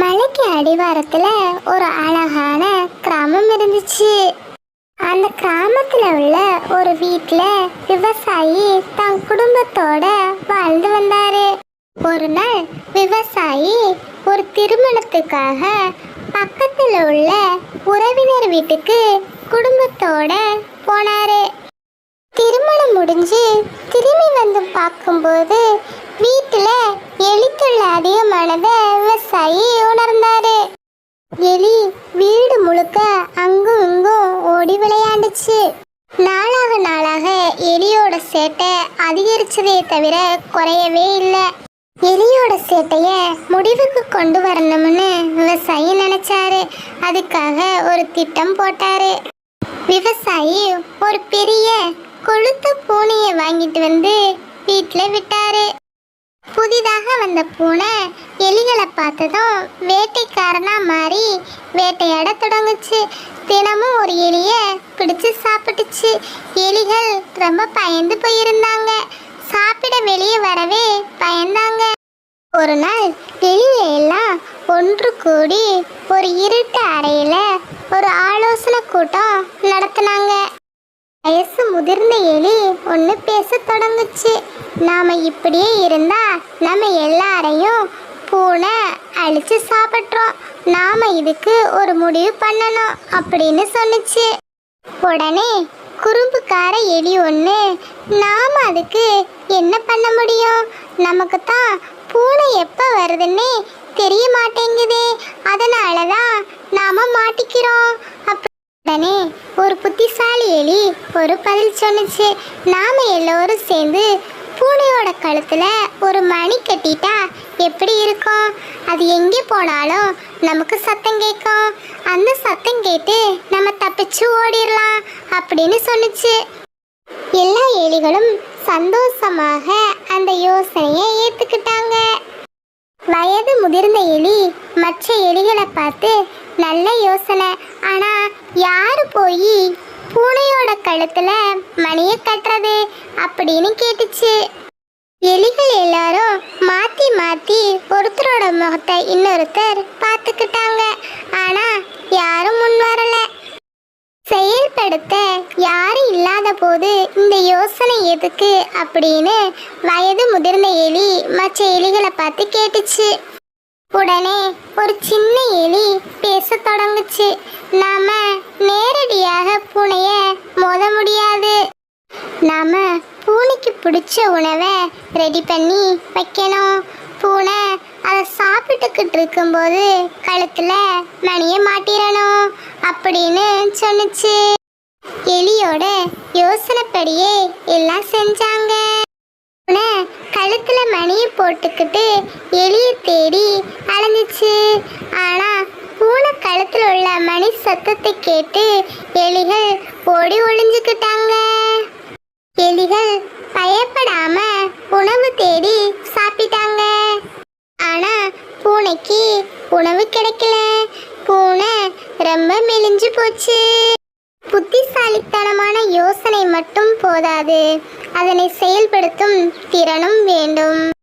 மலைக்கு அடிவாரத்தில் ஒரு அழகான கிராமம் இருந்துச்சு. அந்த கிராமத்தில் உள்ள ஒரு வீட்டில் விவசாயி தன் குடும்பத்தோட வாழ்ந்து வந்தார். ஒரு நாள் விவசாயி ஒரு திருமணத்துக்காக பக்கத்தில் உள்ள உறவினர் வீட்டுக்கு குடும்பத்தோட போனார். திருமணம் முடிஞ்சு திரும்பி வந்து பார்க்கும்போது வீட்டில் எலித்தொல்ல அதிகமானதை விவசாயி உணர்ந்தாரு. எலி வீடு முழுக்க அங்கும் இங்கும் ஓடி விளையாண்டுச்சு. நாளாக நாளாக எலியோட சேட்டை அதிகரிச்சதே தவிர குறையவே இல்லை. எலியோட சேட்டைய முடிவுக்கு கொண்டு வரணும்னு விவசாயி நினைச்சாரு. அதுக்காக ஒரு திட்டம் போட்டாரு. விவசாயி ஒரு பெரிய கொளுத்த பூனையை வாங்கிட்டு வந்து வீட்டில் விட்டாரு. புதிதாக வந்த பூனை எலிகளை பார்த்ததும் வேட்டைக்காரனா மாறி வேட்டையாட தொடங்குச்சு. தினமும் ஒரு எலியை பிடிச்சு சாப்பிட்டுச்சு. எலிகள் ரொம்ப பயந்து போயிருந்தாங்க. சாப்பிட வெளியே வரவே பயந்தாங்க. ஒரு நாள் எலியை எல்லாம் ஒன்று கூடி ஒரு இருட்டு அறையில் ஒரு ஆலோசனை கூட்டம் நடத்தினாங்க. வயசு முதிர்ந்த எலி ஒன்று பேச தொடங்குச்சு. நாம் இப்படியே இருந்தால் நம்ம எல்லாரையும் பூனை அழித்து சாப்பிட்றோம். நாம் இதுக்கு ஒரு முடிவு பண்ணணும் அப்படின்னு சொன்னிச்சு. உடனே குறும்புக்கார எலி ஒன்று நாம் அதுக்கு என்ன பண்ண முடியும்? நமக்கு தான் பூனை எப்போ வருதுன்னே தெரிய மாட்டேங்குதே. அதனால தான் நாம் மாட்டிக்கிறோம். உடனே ஒரு புத்திசாலி எலி ஒரு பதில் சொன்னுச்சு. நாம எல்லோரும் சேர்ந்து பூனையோட கழுத்துல ஒரு மணி கட்டிட்டா எப்படி இருக்கும்? அது எங்கே போனாலும் நமக்கு சத்தம் கேட்கும். அந்த சத்தம் கேட்டு நம்ம தப்பிச்சு ஓடிடலாம் அப்படின்னு சொன்னுச்சு. எல்லா எலிகளும் சந்தோஷமாக அந்த யோசனையை ஏற்றுக்கிட்டாங்க வயது முதிர்ந்த எலி மற்ற எலிகளை பார்த்து நல்ல யோசனை. ஆனால் யாரு போய் பூனையோட கழுத்துல மணியை கட்டுறது அப்படின்னு கேட்டுச்சு. எலிகள் எல்லாரும் மாத்தி மாத்தி ஒருத்தரோட முகத்தை இன்னொருத்தர் பார்த்துக்கிட்டாங்க. ஆனா யாரும் முன் வரல. செயல்படுத்த யாரும் இல்லாத போது இந்த யோசனை எதுக்கு அப்படின்னு வயது முதிர்ந்த எலி மற்ற எலிகளை பார்த்து கேட்டுச்சு. உடனே ஒரு சின்ன எலி பேச தொடங்குச்சு. நாம நேரடியாக பூனைய மோத முடியாது. நாம பூனைக்கு பிடிச்ச உணவை ரெடி பண்ணி வைக்கணும். பூனை அதை சாப்பிட்டுக்கிட்டு இருக்கும்போது கழுத்துல மணியை மாட்டிடணும் அப்படின்னு சொன்னிச்சு. எலியோட யோசனைப்படியே எல்லாம் செஞ்சாங்க. பூனை கழுத்துல மணியை போட்டுக்கிட்டு எலியை தேடி அலைஞ்சிச்சு ஆனா பூனை கழுத்துல உள்ள மணி சத்தத்தை கேட்டு எலிகள் ஓடி ஒளிஞ்சுக்கிட்டாங்க. எலிகள் பயப்படாம உணவு தேடி சாப்பிட்டாங்க. ஆனா பூனைக்கு உணவு கிடைக்கல. பூனை ரொம்ப மெலிஞ்சு போச்சு. புத்திசாலித்தனமான யோசனை மட்டும் போதாது. அதனை செயல்படுத்தும் திறனும் வேண்டும்.